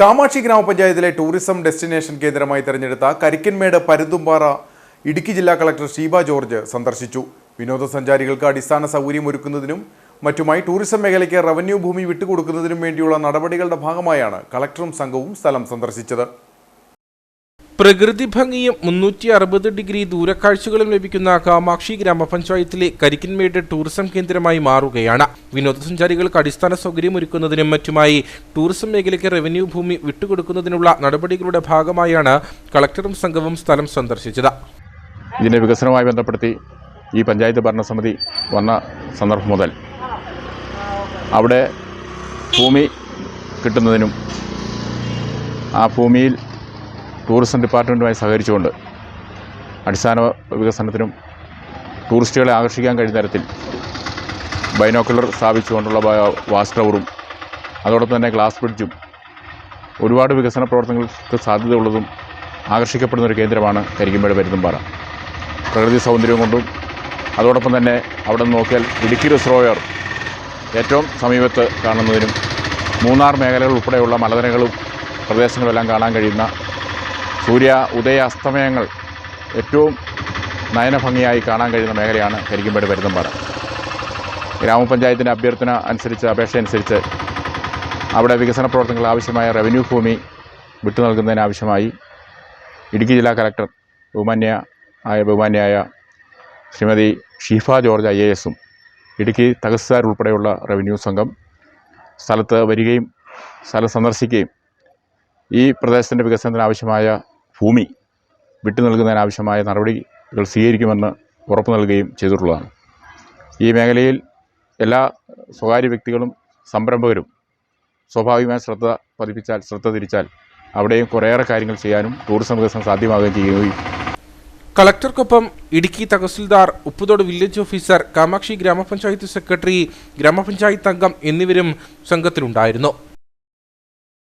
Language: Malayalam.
കാമാക്ഷി ഗ്രാമപഞ്ചായത്തിലെ ടൂറിസം ഡെസ്റ്റിനേഷൻ കേന്ദ്രമായി തിരഞ്ഞെടുത്ത കരിക്കൻമേട് പരുന്തുംപാറ ഇടുക്കി ജില്ലാ കളക്ടർ ഷീബ ജോർജ് സന്ദർശിച്ചു. വിനോദസഞ്ചാരികൾക്ക് അടിസ്ഥാന സൗകര്യമൊരുക്കുന്നതിനും മറ്റുമായി ടൂറിസം മേഖലയ്ക്ക് റവന്യൂ ഭൂമി വിട്ടുകൊടുക്കുന്നതിനും വേണ്ടിയുള്ള നടപടികളുടെ ഭാഗമായാണ് കളക്ടറും സംഘവും സ്ഥലം സന്ദർശിച്ചത്. പ്രകൃതി ഭംഗിയും മുന്നൂറ്റി അറുപത് ഡിഗ്രി ദൂരക്കാഴ്ചകളും ലഭിക്കുന്ന കാമാക്ഷി ഗ്രാമപഞ്ചായത്തിലെ കരിക്കിൻമേട് ടൂറിസം കേന്ദ്രമായി മാറുകയാണ്. വിനോദസഞ്ചാരികൾക്ക് അടിസ്ഥാന സൗകര്യം ഒരുക്കുന്നതിനും മറ്റുമായി ടൂറിസം മേഖലയ്ക്ക് റവന്യൂ ഭൂമി വിട്ടുകൊടുക്കുന്നതിനുള്ള നടപടികളുടെ ഭാഗമായാണ് കളക്ടറും സംഘവും സ്ഥലം സന്ദർശിച്ചത്. ഇതിന്റെ വികസനവുമായി ബന്ധപ്പെടുത്തി ഈ പഞ്ചായത്ത് ഭരണസമിതി വന്ന സന്ദർഭം മുതൽ അവിടെ ഭൂമി കിട്ടുന്നതിനും ആ ഭൂമിയിൽ ടൂറിസം ഡിപ്പാർട്ട്മെന്റുമായി സഹകരിച്ചുകൊണ്ട് അടിസ്ഥാന വികസനത്തിനും ടൂറിസ്റ്റുകളെ ആകർഷിക്കാൻ കഴിയുന്ന തരത്തിൽ ബൈനോക്കുലർ സ്ഥാപിച്ചുകൊണ്ടുള്ള വാച്ച് ടവറും അതോടൊപ്പം തന്നെ ഗ്ലാസ് ബ്രിഡ്ജും ഒരുപാട് വികസന പ്രവർത്തനങ്ങൾക്ക് സാധ്യതയുള്ളതും ആകർഷിക്കപ്പെടുന്ന ഒരു കേന്ദ്രമാണ് കരിക്കുമ്പഴ പരുത്തുംപാറ പ്രകൃതി സൗന്ദര്യം കൊണ്ടും അതോടൊപ്പം തന്നെ അവിടെ നിന്ന് നോക്കിയാൽ ഇടുക്കി റിസർവോയർ ഏറ്റവും സമീപത്ത് കാണുന്നതിനും മൂന്നാർ മേഖലകൾ ഉൾപ്പെടെയുള്ള മലനിരകളും പ്രദേശങ്ങളുമെല്ലാം കാണാൻ കഴിയുന്ന സൂര്യ ഉദയ അസ്തമയങ്ങൾ ഏറ്റവും നയനഭംഗിയായി കാണാൻ കഴിയുന്ന മേഖലയാണ് കരിക്കുംപേട് പരുത്തമ്പാറ ഗ്രാമപഞ്ചായത്തിന്റെ അഭ്യർത്ഥന അനുസരിച്ച് അപേക്ഷ അനുസരിച്ച് അവിടെ വികസന പ്രവർത്തനങ്ങൾക്ക് ആവശ്യമായ റവന്യൂ ഭൂമി വിട്ടു നൽകുന്നതിനാവശ്യമായി ഇടുക്കി ജില്ലാ കലക്ടർ ബഹുമാന്യ ആയ ബഹുമാന്യായ Shrimati Sheefa George I A എസും ഇടുക്കി തഹസിൽദാർ ഉൾപ്പെടെയുള്ള റവന്യൂ സംഘം സ്ഥലത്ത് വരികയും സ്ഥലം സന്ദർശിക്കുകയും ഈ പ്രദേശത്തിന്റെ വികസനത്തിന് ആവശ്യമായ ഭൂമി വിട്ടു നൽകുന്നതിനാവശ്യമായ നടപടികൾ സ്വീകരിക്കുമെന്ന് ഉറപ്പു നൽകുകയും ചെയ്തിട്ടുള്ളതാണ്. ഈ മേഖലയിൽ എല്ലാ സ്വകാര്യ വ്യക്തികളും സംരംഭകരും സ്വാഭാവികമായ ശ്രദ്ധ പതിപ്പിച്ചാൽ ശ്രദ്ധ തിരിച്ചാൽ അവിടെയും കുറേയേറെ കാര്യങ്ങൾ ചെയ്യാനും ടൂറിസം വികസനം സാധ്യമാകുകയും ചെയ്യുകയും കളക്ടർക്കൊപ്പം ഇടുക്കി തഹസിൽദാർ ഉപ്പുതോട് വില്ലേജ് ഓഫീസർ കാമാക്ഷി ഗ്രാമപഞ്ചായത്ത് സെക്രട്ടറി ഗ്രാമപഞ്ചായത്ത് അംഗം എന്നിവരും സംഘത്തിലുണ്ടായിരുന്നു.